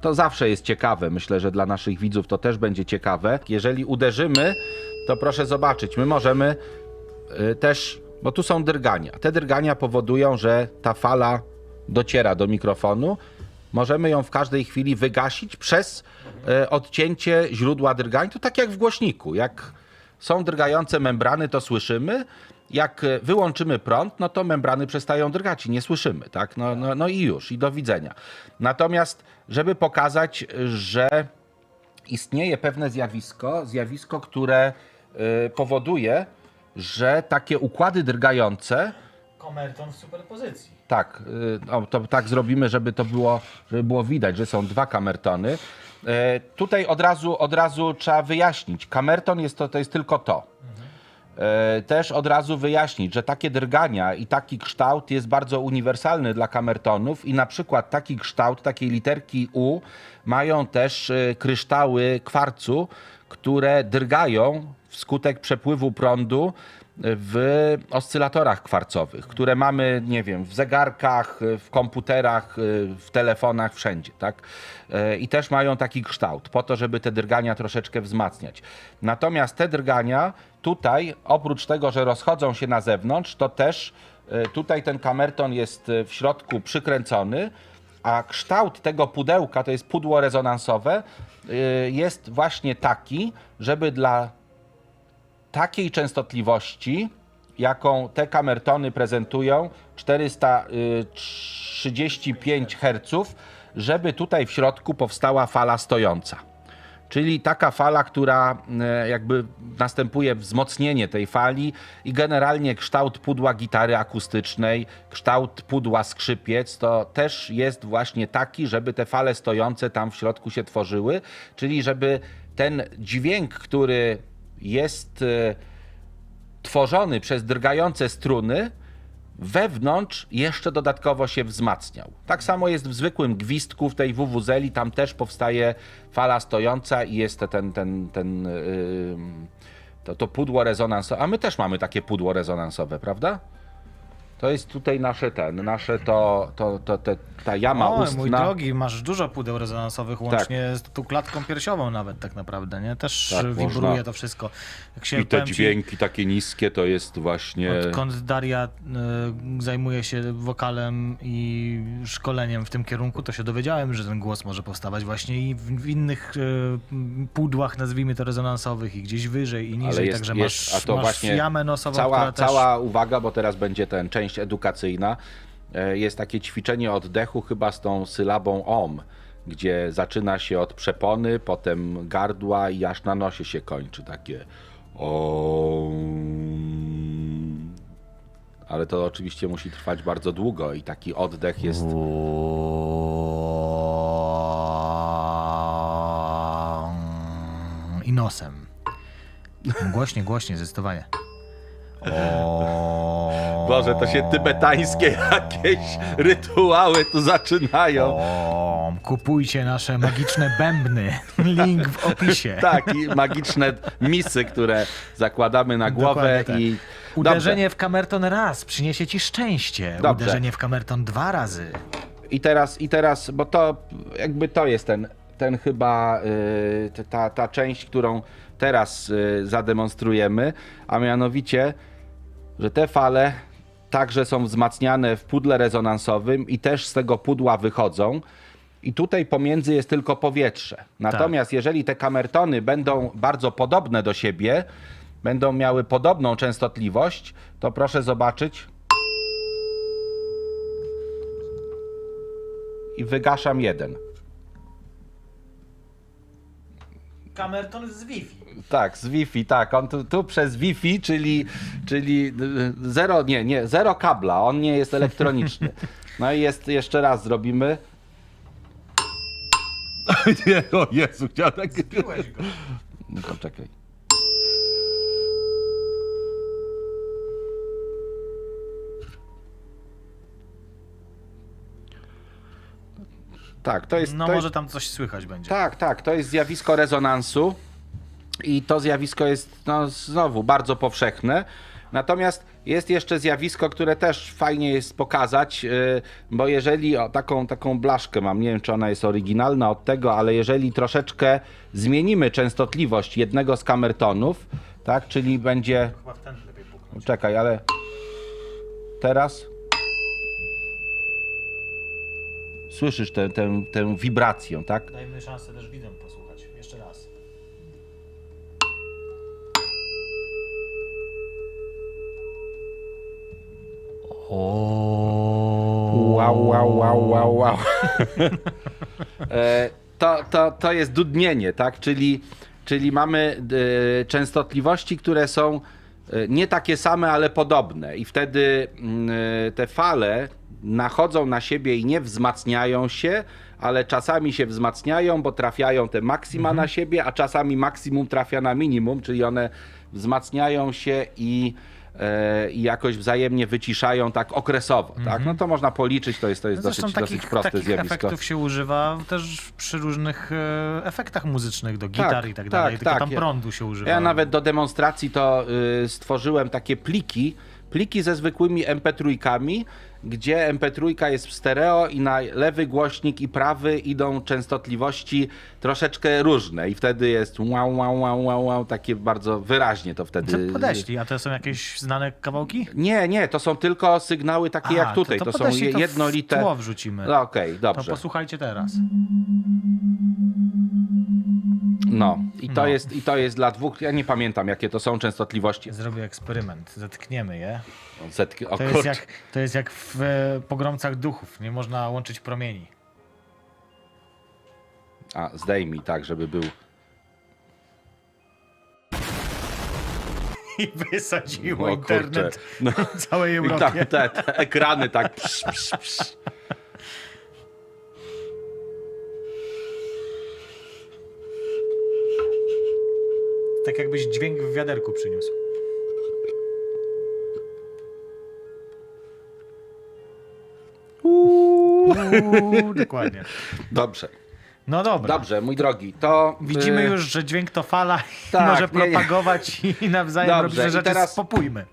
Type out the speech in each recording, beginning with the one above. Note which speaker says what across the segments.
Speaker 1: To zawsze jest ciekawe. Myślę, że dla naszych widzów to też będzie ciekawe. Jeżeli uderzymy, to proszę zobaczyć, my możemy y, też, bo tu są drgania. Te drgania powodują, że ta fala dociera do mikrofonu. Możemy ją w każdej chwili wygasić przez y, odcięcie źródła drgań. To tak jak w głośniku. Jak są drgające membrany, to słyszymy. Jak y, wyłączymy prąd, no to membrany przestają drgać i nie słyszymy, tak? No, no, no i już, i do widzenia. Natomiast, żeby pokazać, że istnieje pewne zjawisko, zjawisko, które y, powoduje, że takie układy drgające,
Speaker 2: Komerton w superpozycji.
Speaker 1: tak, y, o, to tak zrobimy, żeby to było, żeby było widać, że są dwa kamertony. Tutaj od razu, od razu trzeba wyjaśnić, kamerton jest to, to jest tylko to. E, Też od razu wyjaśnić, że takie drgania i taki kształt jest bardzo uniwersalny dla kamertonów i na przykład taki kształt, takiej literki U mają też e, kryształy kwarcu, które drgają wskutek przepływu prądu w oscylatorach kwarcowych, które mamy, nie wiem, w zegarkach, w komputerach, w telefonach, wszędzie, tak? E, I też mają taki kształt, po to, żeby te drgania troszeczkę wzmacniać. Natomiast te drgania tutaj, oprócz tego, że rozchodzą się na zewnątrz, to też e, tutaj ten kamerton jest w środku przykręcony, a kształt tego pudełka, to jest pudło rezonansowe, jest właśnie taki, żeby dla takiej częstotliwości, jaką te kamertony prezentują, 435 Hz, żeby tutaj w środku powstała fala stojąca. Czyli taka fala, która e, jakby następuje wzmocnienie tej fali i generalnie kształt pudła gitary akustycznej, kształt pudła skrzypiec, to też jest właśnie taki, żeby te fale stojące tam w środku się tworzyły, czyli żeby ten dźwięk, który jest e, tworzony przez drgające struny, wewnątrz jeszcze dodatkowo się wzmacniał. Tak samo jest w zwykłym gwizdku, w tej wuwuzeli, tam też powstaje fala stojąca i jest ten, ten, ten, yy, to, to pudło rezonansowe. A my też mamy takie pudło rezonansowe, prawda? To jest tutaj nasze ten, nasze to, to, to, te, ta jama
Speaker 2: O, mój
Speaker 1: ustna.
Speaker 2: drogi, masz dużo pudeł rezonansowych, łącznie z tą klatką piersiową nawet tak naprawdę, nie? Też
Speaker 1: Tak,
Speaker 2: wibruje
Speaker 1: można.
Speaker 2: to wszystko.
Speaker 1: I te
Speaker 2: powiem ci,
Speaker 1: dźwięki takie niskie to jest właśnie...
Speaker 2: Odkąd Daria y, zajmuje się wokalem i szkoleniem w tym kierunku, to się dowiedziałem, że ten głos może powstawać właśnie i w, w innych y, pudłach, nazwijmy to rezonansowych, i gdzieś wyżej i niżej,
Speaker 1: jest-
Speaker 2: także
Speaker 1: jest-
Speaker 2: masz,
Speaker 1: a to
Speaker 2: masz
Speaker 1: właśnie
Speaker 2: jamę nosową,
Speaker 1: cała,
Speaker 2: która też...
Speaker 1: cała uwaga, bo teraz będzie ten część edukacyjna. E, Jest takie ćwiczenie oddechu chyba z tą sylabą om, gdzie zaczyna się od przepony, potem gardła i aż na nosie się kończy takie om. Ale to oczywiście musi trwać bardzo długo i taki oddech jest
Speaker 2: I nosem. Głośnie, głośnie, zdecydowanie.
Speaker 1: Boże, to się tybetańskie jakieś rytuały tu zaczynają.
Speaker 2: O, kupujcie nasze magiczne bębny. Link w opisie.
Speaker 1: Tak, i magiczne misy, które zakładamy na głowę
Speaker 2: Dokładnie tak.
Speaker 1: i
Speaker 2: Uderzenie w kamerton raz przyniesie ci szczęście.
Speaker 1: Dobrze.
Speaker 2: Uderzenie w kamerton dwa razy.
Speaker 1: I teraz, i teraz, bo to jakby to jest ten, ten chyba y, t- ta, ta część, którą teraz y, zademonstrujemy, a mianowicie, że te fale także są wzmacniane w pudle rezonansowym i też z tego pudła wychodzą. I tutaj pomiędzy jest tylko powietrze. Natomiast jeżeli te kamertony będą bardzo podobne do siebie, będą miały podobną częstotliwość, to proszę zobaczyć. I wygaszam jeden.
Speaker 2: Kamerton z Wi-Fi.
Speaker 1: Tak, z Wi-Fi, tak. On tu, tu przez Wi-Fi, czyli, czyli y, zero, nie, nie, zero kabla. On nie jest elektroniczny. No i jest, jeszcze raz zrobimy. Nie, o Jezu, chciałem tak...
Speaker 2: Byłeś go.
Speaker 1: No to czekaj. Tak, to jest.
Speaker 2: No
Speaker 1: to
Speaker 2: może
Speaker 1: jest,
Speaker 2: tam coś słychać będzie.
Speaker 1: Tak, tak, to jest zjawisko rezonansu. I to zjawisko jest no, znowu bardzo powszechne. Natomiast jest jeszcze zjawisko, które też fajnie jest pokazać, yy, bo jeżeli o, taką, taką blaszkę mam, nie wiem czy ona jest oryginalna od tego, ale jeżeli troszeczkę zmienimy częstotliwość jednego z kamertonów, tak, czyli będzie.
Speaker 2: Chyba w ten lepiej puknąć.
Speaker 1: Czekaj, ale teraz. Słyszysz tę, tę, tę wibrację, tak?
Speaker 2: Dajmy szansę też widzom posłuchać. Jeszcze raz. O.
Speaker 1: Wow, wow, wow, wow, wow. E, to, to, to jest dudnienie, tak? Czyli, czyli mamy e, częstotliwości, które są nie takie same, ale podobne. I wtedy mm, e, te fale nachodzą na siebie i nie wzmacniają się, ale czasami się wzmacniają, bo trafiają te maksima na siebie, a czasami maksimum trafia na minimum, czyli one wzmacniają się i e, i jakoś wzajemnie wyciszają tak okresowo, tak? No to można policzyć, to jest, to jest
Speaker 2: Zresztą
Speaker 1: dosyć,
Speaker 2: takich,
Speaker 1: dosyć proste
Speaker 2: takich
Speaker 1: zjawisko.
Speaker 2: efektów się używa też przy różnych e, efektach muzycznych, do gitar
Speaker 1: Tak,
Speaker 2: i tak
Speaker 1: tak,
Speaker 2: dalej, tylko
Speaker 1: tak.
Speaker 2: tam prądu się używa.
Speaker 1: Ja nawet do demonstracji to y, stworzyłem takie pliki, pliki ze zwykłymi MP3, gdzie MP3 jest w stereo i na lewy głośnik i prawy idą częstotliwości troszeczkę różne i wtedy jest wow, wow, wow, wow, wow takie bardzo wyraźnie to
Speaker 2: Co
Speaker 1: wtedy...
Speaker 2: podeślij, a to są jakieś znane kawałki?
Speaker 1: Nie, nie, to są tylko sygnały takie jak tutaj, to, są
Speaker 2: podeślij, to w
Speaker 1: jednolite...
Speaker 2: tło wrzucimy.
Speaker 1: No, Okej,
Speaker 2: To
Speaker 1: dobrze.
Speaker 2: posłuchajcie teraz.
Speaker 1: No i to,
Speaker 2: No.
Speaker 1: Jest, i to jest dla dwóch, ja nie pamiętam jakie to są częstotliwości.
Speaker 2: Zrobię eksperyment, zetkniemy je.
Speaker 1: Zetki, o
Speaker 2: To jest jak, to jest jak w e, pogromcach duchów, nie można łączyć promieni.
Speaker 1: A, zdejmij tak, żeby był...
Speaker 2: I wysadziło
Speaker 1: O kurczę.
Speaker 2: internet
Speaker 1: No.
Speaker 2: całej
Speaker 1: I
Speaker 2: Europie.
Speaker 1: tak, te, te ekrany tak. Psz, psz, psz.
Speaker 2: Tak jakbyś dźwięk w wiaderku przyniósł. Dokładnie.
Speaker 1: Dobrze,
Speaker 2: No dobra.
Speaker 1: dobrze, mój drogi. To
Speaker 2: Widzimy
Speaker 1: y,
Speaker 2: już, że dźwięk to fala
Speaker 1: tak,
Speaker 2: może
Speaker 1: nie, nie.
Speaker 2: propagować i nawzajem
Speaker 1: Dobrze,
Speaker 2: robić
Speaker 1: i
Speaker 2: rzeczy.
Speaker 1: teraz-
Speaker 2: Spopójmy.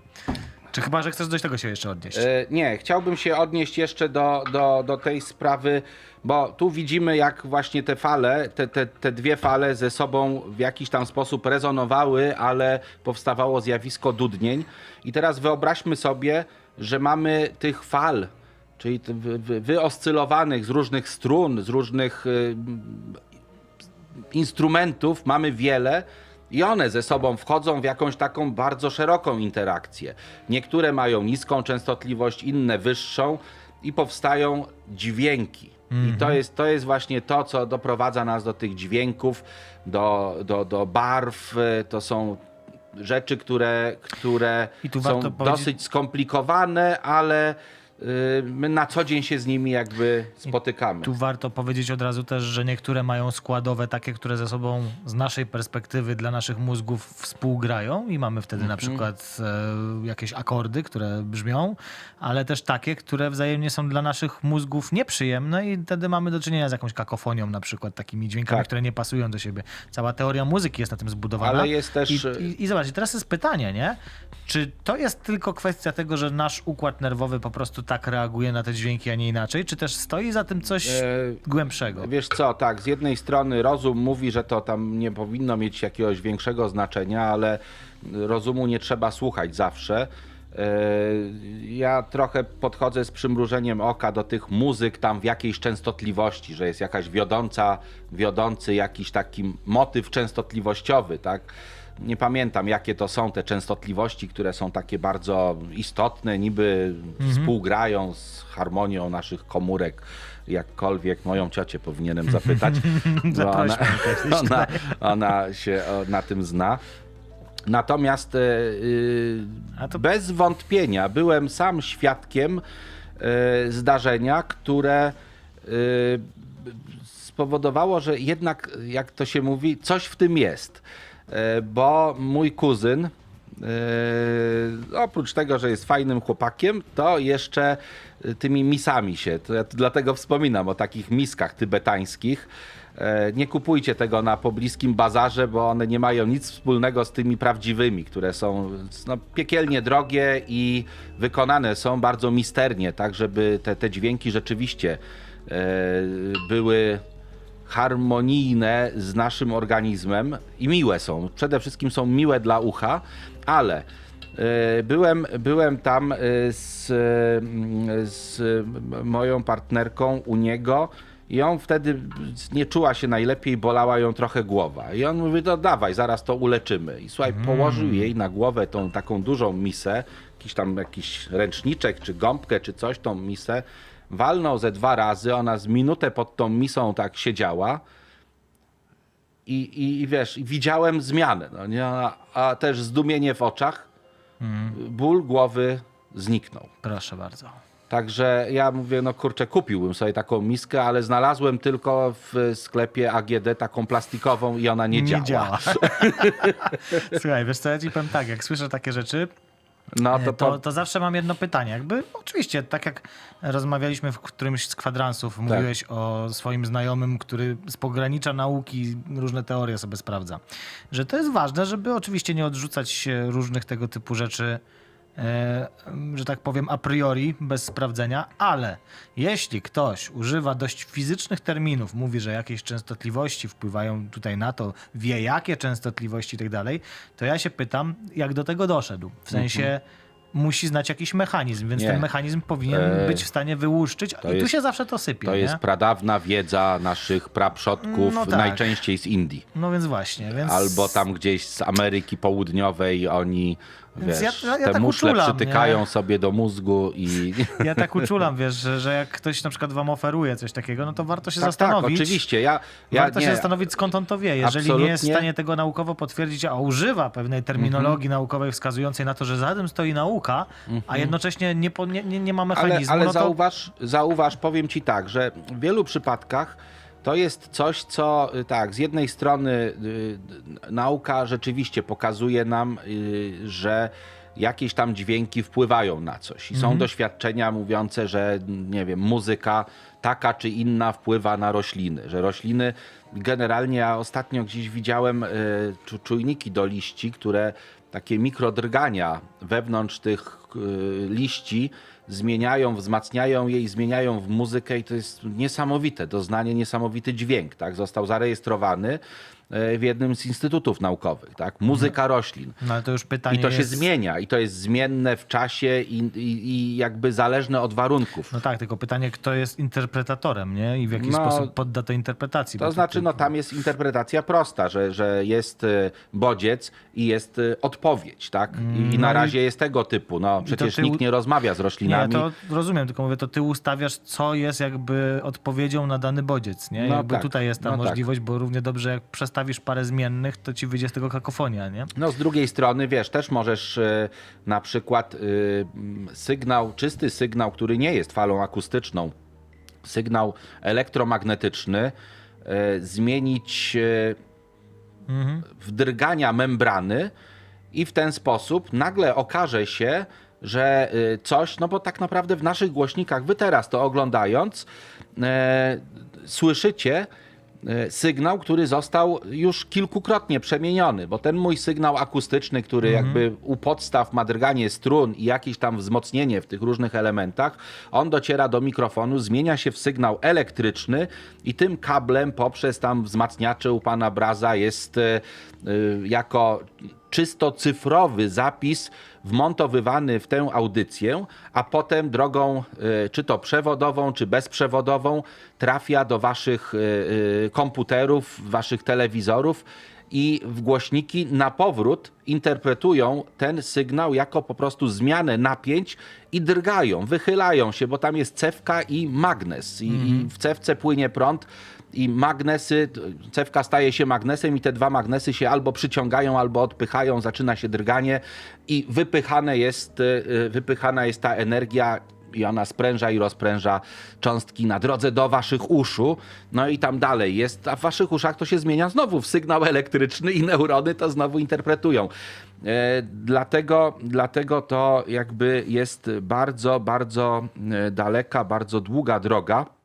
Speaker 2: Czy chyba, że chcesz do tego się jeszcze odnieść?
Speaker 1: y, Nie, chciałbym się odnieść jeszcze do, do, do tej sprawy, bo tu widzimy, jak właśnie te fale, te, te, te dwie fale ze sobą w jakiś tam sposób rezonowały, ale powstawało zjawisko dudnień. I teraz wyobraźmy sobie, że mamy tych fal, czyli wyoscylowanych z różnych strun, z różnych y, instrumentów mamy wiele i one ze sobą wchodzą w jakąś taką bardzo szeroką interakcję. Niektóre mają niską częstotliwość, inne wyższą i powstają dźwięki. I to jest, to jest właśnie to, co doprowadza nas do tych dźwięków, do, do, do barw. y, To są rzeczy, które, które są dosyć skomplikowane, ale my na co dzień się z nimi jakby spotykamy.
Speaker 2: Tu warto powiedzieć od razu też, że niektóre mają składowe takie, które ze sobą z naszej perspektywy dla naszych mózgów współgrają i mamy wtedy na przykład e, jakieś akordy, które brzmią, ale też takie, które wzajemnie są dla naszych mózgów nieprzyjemne i wtedy mamy do czynienia z jakąś kakofonią na przykład, takimi dźwiękami,
Speaker 1: Tak.
Speaker 2: które nie pasują do siebie. Cała teoria muzyki jest na tym zbudowana.
Speaker 1: Ale jest też-
Speaker 2: I, i, i zobacz, i teraz jest pytanie, nie? Czy to jest tylko kwestia tego, że nasz układ nerwowy po prostu tak reaguje na te dźwięki, a nie inaczej? Czy też stoi za tym coś
Speaker 1: E,
Speaker 2: głębszego?
Speaker 1: Wiesz co, tak, z jednej strony rozum mówi, że to tam nie powinno mieć jakiegoś większego znaczenia, ale rozumu nie trzeba słuchać zawsze. E, Ja trochę podchodzę z przymrużeniem oka do tych muzyk tam w jakiejś częstotliwości, że jest jakaś wiodąca, wiodący jakiś taki motyw częstotliwościowy, tak? Nie pamiętam, jakie to są te częstotliwości, które są takie bardzo istotne, niby współgrają z harmonią naszych komórek. Jakkolwiek moją ciocię powinienem zapytać. bo ona, ona, ona się na tym zna. Natomiast e, y,
Speaker 2: A to-
Speaker 1: bez wątpienia byłem sam świadkiem e, zdarzenia, które e, spowodowało, że jednak, jak to się mówi, coś w tym jest. E, Bo mój kuzyn, e, oprócz tego, że jest fajnym chłopakiem, to jeszcze tymi misami się, ja dlatego wspominam o takich miskach tybetańskich, E, Nie kupujcie tego na pobliskim bazarze, bo one nie mają nic wspólnego z tymi prawdziwymi, które są no, piekielnie drogie i wykonane są bardzo misternie, tak żeby te, te dźwięki rzeczywiście były harmonijne z naszym organizmem i miłe są. Przede wszystkim są miłe dla ucha, ale e, byłem, byłem tam e, z, mm, z moją partnerką u niego i on wtedy nie czuła się najlepiej, bolała ją trochę głowa. I on mówi, no dawaj, zaraz to uleczymy. I słuchaj, położył jej na głowę tą taką dużą misę, jakiś tam jakiś ręczniczek, czy gąbkę, czy coś, tą misę. Walnął ze dwa razy, ona z minutę pod tą misą tak siedziała. I, i, i wiesz, widziałem zmianę, no nie? A, a też zdumienie w oczach. Ból głowy zniknął.
Speaker 2: Proszę bardzo.
Speaker 1: Także ja mówię, no kurczę, kupiłbym sobie taką miskę, ale znalazłem tylko w sklepie AGD taką plastikową i ona nie, działa.
Speaker 2: Słuchaj, wiesz co, ja ci powiem tak, jak słyszę takie rzeczy,
Speaker 1: No
Speaker 2: to,
Speaker 1: to,
Speaker 2: to,
Speaker 1: po,
Speaker 2: zawsze mam jedno pytanie. Jakby, oczywiście, tak jak rozmawialiśmy w którymś z kwadransów, mówiłeś o swoim znajomym, który z pogranicza nauki różne teorie sobie sprawdza. Że to jest ważne, żeby oczywiście nie odrzucać różnych tego typu rzeczy, e, że tak powiem, a priori, bez sprawdzenia, ale jeśli ktoś używa dość fizycznych terminów, mówi, że jakieś częstotliwości wpływają tutaj na to, wie jakie częstotliwości i tak dalej, to ja się pytam, jak do tego doszedł. W sensie musi znać jakiś mechanizm, więc
Speaker 1: Mhm. Nie.
Speaker 2: ten mechanizm powinien
Speaker 1: E,
Speaker 2: być w stanie wyłuszczyć i tu
Speaker 1: jest-
Speaker 2: się zawsze to sypie,
Speaker 1: to
Speaker 2: nie?
Speaker 1: jest pradawna wiedza naszych praprzodków,
Speaker 2: No tak.
Speaker 1: najczęściej z Indii.
Speaker 2: No więc właśnie, więc...
Speaker 1: Albo tam gdzieś z Ameryki Południowej oni wiesz,
Speaker 2: ja- ja
Speaker 1: te
Speaker 2: tak
Speaker 1: muszle
Speaker 2: uczulam,
Speaker 1: przytykają
Speaker 2: nie?
Speaker 1: sobie do mózgu i...
Speaker 2: Ja tak uczulam, wiesz, że, że jak ktoś na przykład wam oferuje coś takiego, no to warto się
Speaker 1: tak, tak,
Speaker 2: zastanowić.
Speaker 1: oczywiście. Ja, ja
Speaker 2: warto
Speaker 1: nie,
Speaker 2: się zastanowić, skąd on to wie. Jeżeli nie jest w
Speaker 1: Absolutnie. Mhm.
Speaker 2: stanie tego naukowo potwierdzić, a używa pewnej terminologii naukowej wskazującej na to, że za tym stoi nauka, a jednocześnie nie, nie, nie, ma
Speaker 1: ale,
Speaker 2: mechanizmu,
Speaker 1: ale
Speaker 2: no to
Speaker 1: zauważ, zauważ, powiem ci tak, że w wielu przypadkach to jest coś, co y, tak, z jednej strony y, nauka rzeczywiście pokazuje nam, y, że jakieś tam dźwięki wpływają na coś. I są doświadczenia mówiące, że nie wiem, muzyka taka czy inna wpływa na rośliny, że rośliny generalnie, ja ostatnio gdzieś widziałem y, czu- czujniki do liści, które takie mikrodrgania wewnątrz tych y, liści zmieniają, wzmacniają je i zmieniają w muzykę i to jest niesamowite, doznanie, niesamowity dźwięk, tak? Został zarejestrowany w jednym z instytutów naukowych, tak? Muzyka roślin.
Speaker 2: no, ale to już pytanie
Speaker 1: I to się
Speaker 2: jest...
Speaker 1: zmienia, i to jest zmienne w czasie i, i, i jakby zależne od warunków.
Speaker 2: No tak, tylko pytanie, kto jest interpretatorem, nie? I w jaki
Speaker 1: No,
Speaker 2: sposób podda to interpretacji.
Speaker 1: To znaczy, no tam jest interpretacja prosta, że, że jest e, bodziec i jest e, odpowiedź, tak? I, i na
Speaker 2: no i-
Speaker 1: razie jest tego typu. No przecież
Speaker 2: ty-
Speaker 1: nikt nie rozmawia z
Speaker 2: Nie,
Speaker 1: roślinami.
Speaker 2: to rozumiem, tylko mówię, to ty ustawiasz, co jest jakby odpowiedzią na dany bodziec, nie?
Speaker 1: No
Speaker 2: jakby
Speaker 1: tak,
Speaker 2: tutaj jest ta
Speaker 1: no tak.
Speaker 2: możliwość, bo równie dobrze jak przestawisz parę zmiennych, to ci wyjdzie z tego kakofonia, nie?
Speaker 1: No z drugiej strony, wiesz, też możesz e, na przykład m, sygnał, czysty sygnał, który nie jest falą akustyczną, sygnał elektromagnetyczny, e, zmienić e, w drgania membrany i w ten sposób nagle okaże się, że y, coś, no bo tak naprawdę w naszych głośnikach, wy teraz to oglądając, słyszycie sygnał, który został już kilkukrotnie przemieniony, bo ten mój sygnał akustyczny, który jakby u podstaw ma drganie strun i jakieś tam wzmocnienie w tych różnych elementach, on dociera do mikrofonu, zmienia się w sygnał elektryczny i tym kablem poprzez tam wzmacniacze u pana Braza jest e, e, jako czysto cyfrowy zapis wmontowywany w tę audycję, a potem drogą e, czy to przewodową, czy bezprzewodową trafia do waszych e, e, komputerów, waszych telewizorów i w głośniki na powrót interpretują ten sygnał jako po prostu zmianę napięć i drgają, wychylają się, bo tam jest cewka i magnes i, i w cewce płynie prąd i magnesy, cewka staje się magnesem i te dwa magnesy się albo przyciągają, albo odpychają, zaczyna się drganie i wypychane jest, y, wypychana jest ta energia i ona spręża i rozpręża cząstki na drodze do waszych uszu. No i tam dalej jest, a w waszych uszach to się zmienia znowu w sygnał elektryczny i neurony to znowu interpretują. E, dlatego, dlatego to jakby jest bardzo, bardzo e, daleka, bardzo długa droga.